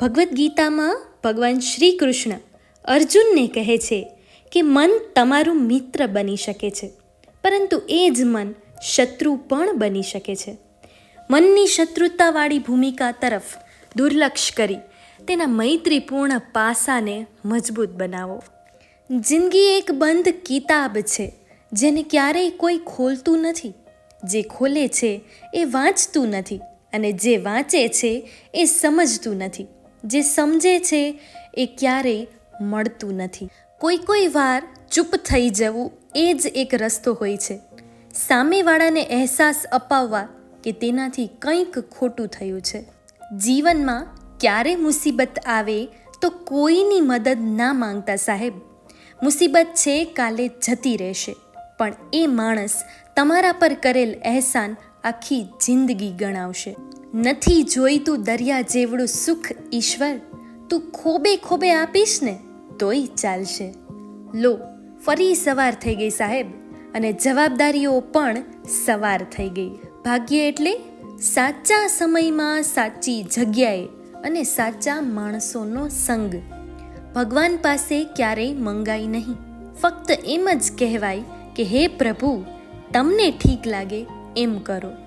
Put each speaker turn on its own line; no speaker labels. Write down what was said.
ભગવદ્ ગીતામાં ભગવાન શ્રી કૃષ્ણ અર્જુનને કહે છે કે મન તમારું મિત્ર બની શકે છે, પરંતુ એ જ મન શત્રુ પણ બની શકે છે. મનની શત્રુતાવાળી ભૂમિકા તરફ દુર્લક્ષ કરી તેના મૈત્રીપૂર્ણ પાસાને મજબૂત બનાવો. જિંદગી એક બંધ કિતાબ છે, જેને ક્યારેય કોઈ ખોલતું નથી. જે ખોલે છે એ વાંચતું નથી અને જે વાંચે છે એ સમજતું નથી. જે સમજે છે એ ક્યારેય મળતું નથી. કોઈ કોઈ વાર ચૂપ થઈ જવું એ જ એક રસ્તો હોય છે. સામેવાળાને અહેસાસ અપાવવા કે તેનાથી કંઈક ખોટું થયું છે. જીવનમાં ક્યારે મુસીબત આવે તો કોઈની મદદ ના માંગતા સાહેબ. મુસીબત છે કાલે જતી રહેશે, પણ એ માણસ તમારા પર કરેલ અહેસાન આખી જિંદગી ગણાવશે. નથી જોઈતું દરિયા જેવડું સુખ ઈશ્વર, તું ખોબે ખોબે આપીશ ને તોય ચાલશે. લો, ફરી સવાર થઈ ગઈ સાહેબ, અને જવાબદારીઓ પણ સવાર થઈ ગઈ. ભાગ્ય એટલે સાચા સમયમાં સાચી જગ્યાએ અને સાચા માણસોનો સંગ. ભગવાન પાસે ક્યારેય મંગાઈ નહીં. ફક્ત એમ જ કહેવાય કે, હે પ્રભુ, તમને ઠીક લાગે એમ કરો.